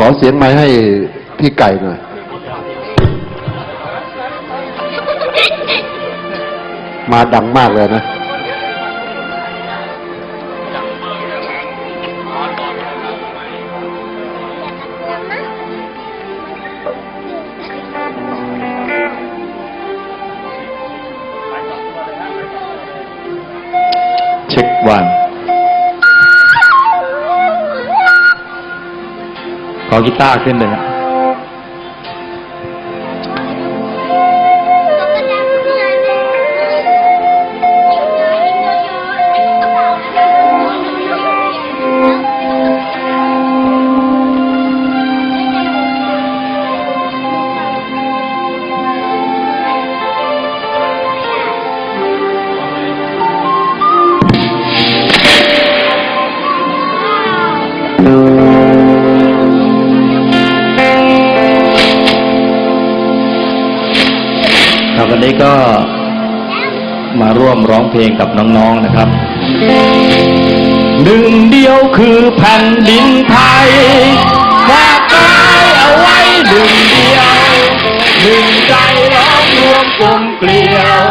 ขอเสียงไม้ให้พี่ไก่หน่อย มาดังมากเลยนะ เช็ควัน ขอกีตาร์ขึ้นเลยนะ ร่วมร้องเพลงกับน้องๆนะครับ หนึ่งเดียวคือแผ่นดินไทยฝากกายเอาไว้หนึ่งเดียว หนึ่งใจล้องรวมกลมเกลียว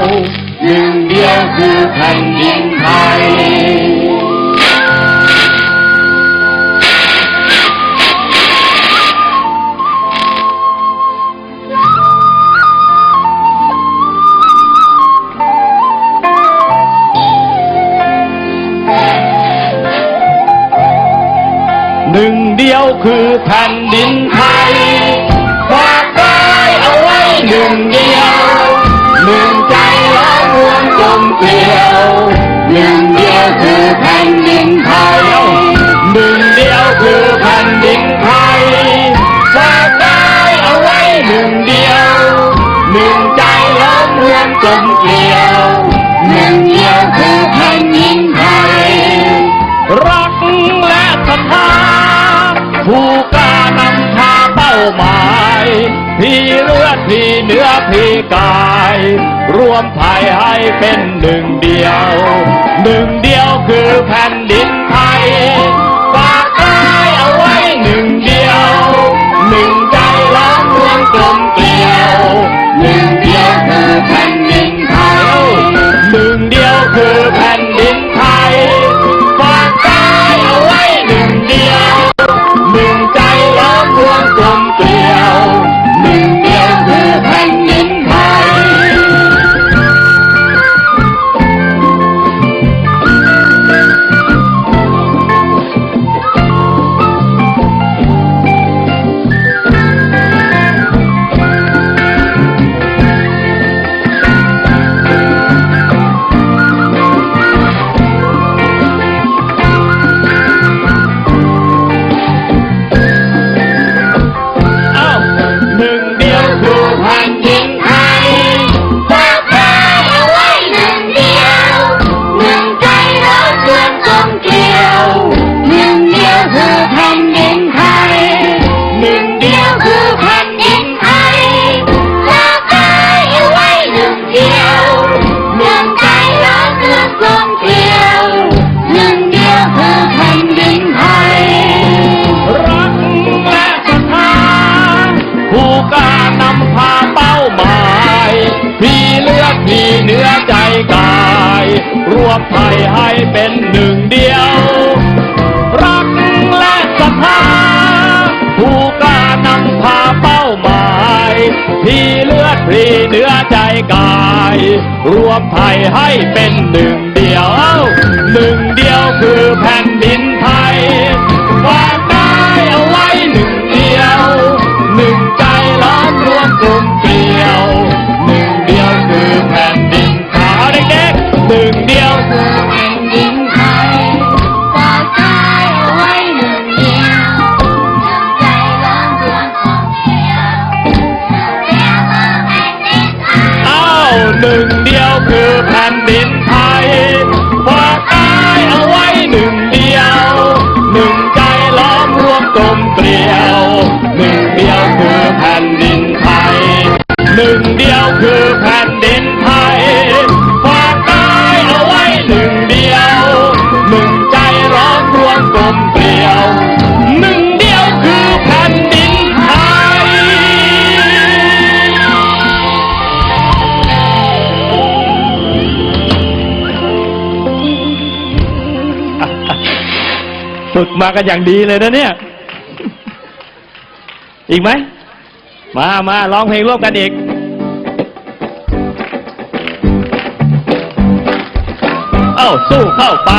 หนึ่งเดียวคือแผ่นดินไทย เดียวคือแผ่นดินไทยฝากกายเอาไว้หนึ่งเดียว หนึ่งใจล้อมรวมกลมเกลียว หนึ่งเดียวคือแผ่นดินไทย หมายพี่เลือดพี่เนื้อพี่กาย รวมไทยให้เป็นหนึ่งเดียว หนึ่งเดียวคือแผ่นดินไทย รวมไทยให้เป็นหนึ่งเดียว รักและศรัทธาผู้กล้านำพาเป้าหมายพี่เลือดพี่เนื้อใจกาย รวมไทยให้เป็นหนึ่งเดียว หนึ่งเดียวคือแผ่นดิน แฝึกมากันอย่างดีเลยนะเนี่ย อีกไหม มามาร้องเพลงร่วมกันอีกเอ้าสู้เข้าไป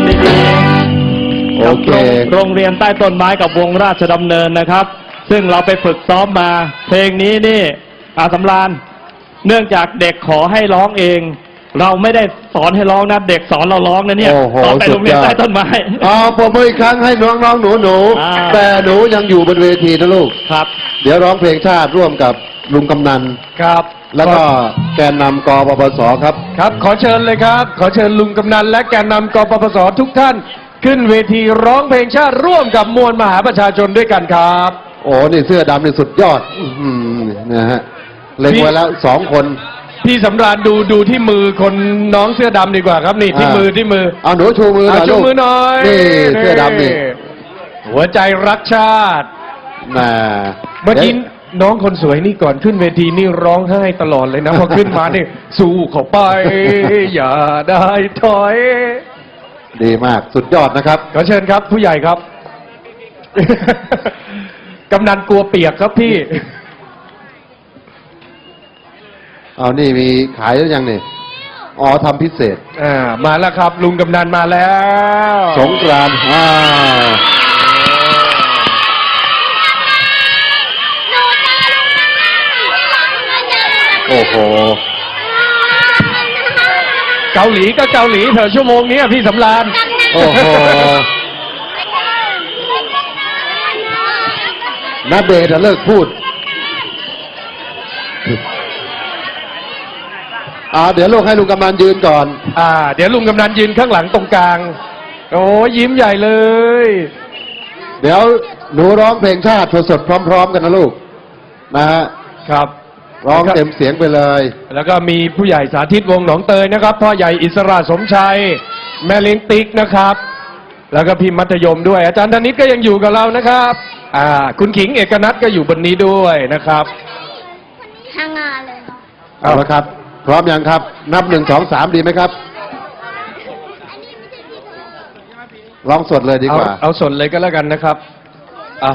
ำดีๆโอเคกับโรงโรงเรียนใต้ต้นไม้กับวงราชดำเนินนะครับ ซึ่งเราไปฝึกซ้อมมา เพลงนี้นี่อาสำรานเนื่องจากเด็กขอให้ร้องเอง เราไม่ได้สอนให้ร้องนะเด็กสอนเราร้องนะเนี่ยโอ้โหตอนไปโรงเรียนสุดยอด ใต้ต้นไม้เอาผมมืออีกครั้งให้น้องน้องๆหนูหนูอ่าแต่หนูยังอยู่บนเวทีนะลูก ครับ เดี๋ยวร้องเพลงชาติร่วมกับลุงกำนัน ครับ แล้วก็แกนนำกปปสครับ ครับ ขอเชิญเลยครับ ขอเชิญลุงกำนันและแกนนำกปปสทุกท่าน ขึ้นเวทีร้องเพลงชาติร่วมกับมวลมหาประชาชนด้วยกันครับ โอ้นี่เสื้อดำนี่สุดยอดอื้อหือนะฮะเล็งไว้แล้วสองคน พี่สำราญดูดูที่มือคนน้องเสื้อดำดีกว่าครับนี่ที่อ่ามืมือที่มือเอาหนูชูมือหน่อยอะชูลูกมือหน่อยนี่เสื้อดำนี่หัวใจรักชาติน่าเมื่อกี้ น้องคนสวยนี่ก่อนขึ้นเวทีนี่ร้องไห้ตลอดเลยนะ พอขึ้นมานี่สู้เขาไป อย่าได้ถอย ดีมากสุดยอดนะครับ ขอเชิญครับผู้ใหญ่ครับ กำนันกลัวเปียกครับพี่ เอานี่มีขายหรือยังนี่อ๋อทำพิเศษ อ่า มาแล้วครับ ลุงกำนันมาแล้ว สงกรานต์อ่า โอ้โห เกาหลีก็เกาหลีเถอะชั่วโมงนี้อะพี่สำราญ โอ้โหนับเดชน์อะเลิกพูด อ่า เดี๋ยวลูกให้ลุงกำนันยืนก่อน อ่า เดี๋ยวลุงกำนันยืนข้างหลังตรงกลาง โอ้ยิ้มใหญ่เลย เดี๋ยวหนูร้องเพลงชาติสดๆพร้อม ๆ กันนะลูก นะฮะ ครับ ร้องเต็มเสียงไปเลย แล้วก็มีผู้ใหญ่สาธิตวงศ์หนองเตยนะครับ พ่อใหญ่อิสระสมชัย แม่เลี้ยงติ๊กนะครับ แล้วก็พี่มัธยมด้วย อาจารย์ธนิตก็ยังอยู่กับเรานะครับอ่าคุณขิงเอกนัทก็อยู่บนนี้ด้วยนะครับทั้งงานเลยเอาละครับ พร้อมยังครับ นับหนึ่งสองสามดีไหมครับร้องสดเลยดีเอากว่าเอาสดเลยก็แล้วกันนะครับอะ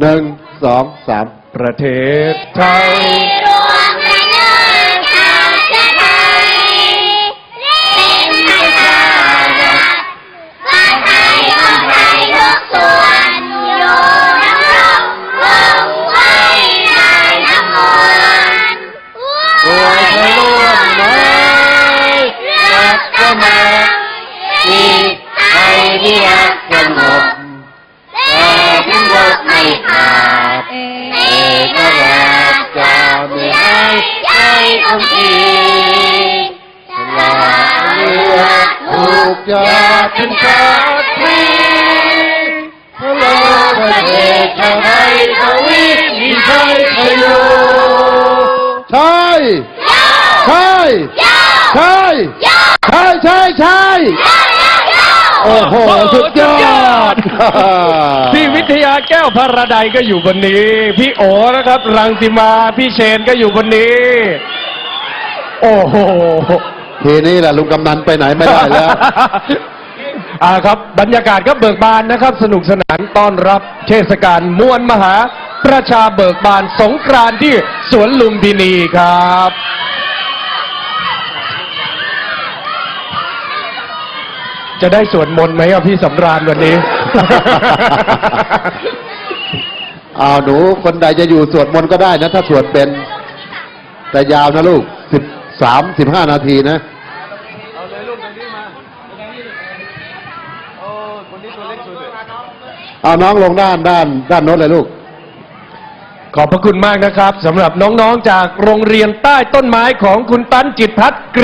หนึ่งสองสาม ประเทศไทยรวมกันเนินชาติไทยเป็นประชารัฐว่าไทยของไทยทุกส่วนอยู่ดำรงคงไว้ในน้ำมนต์โอ้ยเธอร่วมไม้รักก็มาที่ไทยที่รักสงบแต่ถึงรบไม่ขาดเอกราชจะไม่ ให้ใจของทีลาเรือถูกยาถึงชาติพรีพระโลกประเทศไทยทวีมีไทยไทยโยใช่ใช่ใช่ใช่ใช่ใช่ โอ้โหสุดยอด พี่วิทยาแก้วพระใดก็อยู่บนนี้ พี่โอนะครับ รังสิมา พี่เชนก็อยู่บนนี้ โอ้โห ทีนี้แหละลุงกำนันไปไหนไม่ได้แล้ว อ่าครับ บรรยากาศก็เบิกบานนะครับ สนุกสนานต้อนรับเทศกาลมวลมหา ประชาเบิกบานสงกรานต์ที่สวนลุมพินีครับ จะได้สวดมนต์ไหมอะพี่สำราญวันนี้อ้าวหนูคนใดจะอยู่สวดมนต์ก็ได้นะ ถ้าสวดเป็น แต่ยาวนะลูกสิบสามสิบห้านาทีนะเอาน้องลงด้านด้าน ด้านโน้นเลยลูก ขอบพระคุณมากนะครับสำหรับน้องๆจากโรงเรียนใต้ต้นไม้ของคุณตั้นจิตพัฒน์กฤ